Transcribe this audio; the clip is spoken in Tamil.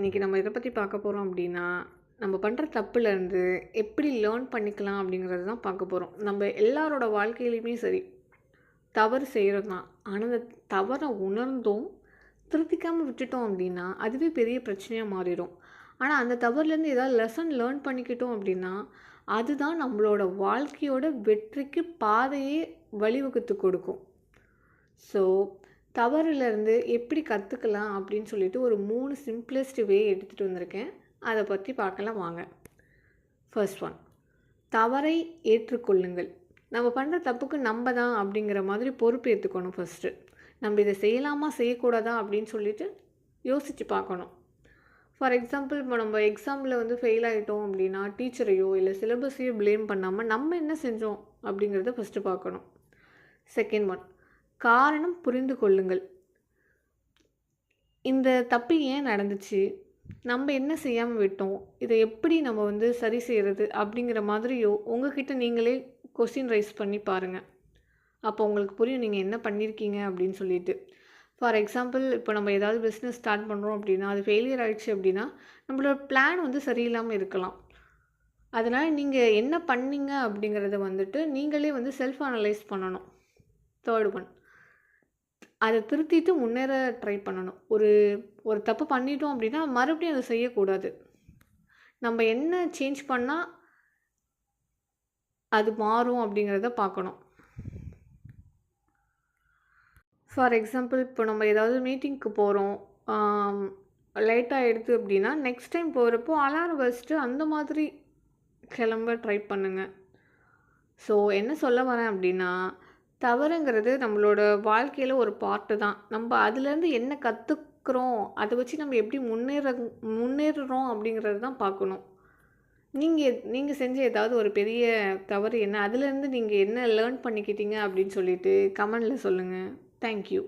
இன்றைக்கி நம்ம எதை பற்றி பார்க்க போகிறோம் அப்படின்னா நம்ம பண்ணுற தப்புலேருந்து எப்படி லேர்ன் பண்ணிக்கலாம் அப்படிங்கிறது தான் பார்க்க போகிறோம் நம்ம எல்லாரோட வாழ்க்கையிலையுமே சரி தவறு செய்கிறது தான் ஆனால் அந்த தவறை உணர்ந்தும் திருத்திக்காமல் விட்டுட்டோம் அப்படின்னா அதுவே பெரிய பிரச்சனையாக மாறிடும். ஆனால் அந்த தவறுலேருந்து ஏதாவது லெசன் லேர்ன் பண்ணிக்கிட்டோம் அப்படின்னா அதுதான் நம்மளோட வாழ்க்கையோட வெற்றிக்கு பாதையே வழிவகுத்து கொடுக்கும். ஸோ தவறுலேருந்து எப்படி கற்றுக்கலாம் அப்படின்னு சொல்லிட்டு ஒரு மூணு சிம்பிளஸ்ட் வே எடுத்துகிட்டு வந்திருக்கேன். அதை பற்றி பார்க்கலாம் வாங்க. ஃபர்ஸ்ட் ஒன் தவறை ஏற்றுக்கொள்ளுங்கள். நம்ம பண்ணுற தப்புக்கு நம்ம தான் அப்படிங்கிற மாதிரி பொறுப்பு ஏற்றுக்கணும் ஃபஸ்ட்டு நம்ம இதை செய்யலாமா செய்யக்கூடாதா அப்படின்னு சொல்லிட்டு யோசித்து பார்க்கணும். ஃபார் எக்ஸாம்பிள் இப்போ நம்ம எக்ஸாமில் வந்து ஃபெயில் ஆகிட்டோம் அப்படின்னா டீச்சரையோ இல்லை சிலபஸையோ ப்ளேம் பண்ணாமல் நம்ம என்ன செஞ்சோம் அப்படிங்கிறத ஃபஸ்ட்டு பார்க்கணும். செகண்ட் ஒன் காரணம் புரிந்து கொள்ளுங்கள். இந்த தப்பு ஏன் நடந்துச்சு? நம்ம என்ன செய்யாமல் விட்டோம்? இதை எப்படி நம்ம வந்து சரி செய்கிறது அப்படிங்கிற மாதிரியோ உங்ககிட்ட நீங்களே கொஸ்டின் ரைஸ் பண்ணி பாருங்கள் அப்போ உங்களுக்கு புரியும் நீங்கள் என்ன பண்ணியிருக்கீங்க அப்படின்னு சொல்லிட்டு. ஃபார் எக்ஸாம்பிள் இப்போ நம்ம ஏதாவது பிஸ்னஸ் ஸ்டார்ட் பண்ணுறோம் அப்படின்னா அது ஃபெயிலியர் ஆகிடுச்சு அப்படின்னா நம்மளோட பிளான் வந்து சரியில்லாமல் இருக்கலாம். அதனால் நீங்கள் என்ன பண்ணீங்க அப்படிங்கிறத வந்துட்டு நீங்களே வந்து செல்ஃப் அனலைஸ் பண்ணணும். தேர்ட் ஒன் அதை திருத்திட்டு முன்னேற ட்ரை பண்ணணும். ஒரு ஒரு தப்பு பண்ணிட்டோம் அப்படின்னா மறுபடியும் அதை செய்யக்கூடாது. நம்ம என்ன சேஞ்ச் பண்ணால் அது மாறும் அப்படிங்கிறத பார்க்கணும். ஃபார் எக்ஸாம்பிள் இப்போ நம்ம ஏதாவது மீட்டிங்க்கு போகிறோம் லேட்டாக எடுத்து அப்படின்னா நெக்ஸ்ட் டைம் போகிறப்போ அலாரம் வச்சுட்டு அந்த மாதிரி கிளம்ப ட்ரை பண்ணுங்கள் ஸோ என்ன சொல்ல வரேன் அப்படின்னா தவறுங்கிறது நம்மளோட வாழ்க்கையில் ஒரு பார்ட்டு தான். நம்ம அதுலேருந்து என்ன கற்றுக்குறோம் அதை வச்சு நம்ம எப்படி முன்னேற முன்னேறுறோம் அப்படிங்கிறது தான் பார்க்கணும். நீங்கள் நீங்கள் செஞ்ச ஏதாவது ஒரு பெரிய தவறு என்ன? அதுலேருந்து நீங்கள் என்ன லேர்ன் பண்ணிக்கிட்டீங்க அப்படின்னு சொல்லிட்டு கமெண்டில் சொல்லுங்கள் தேங்க்யூ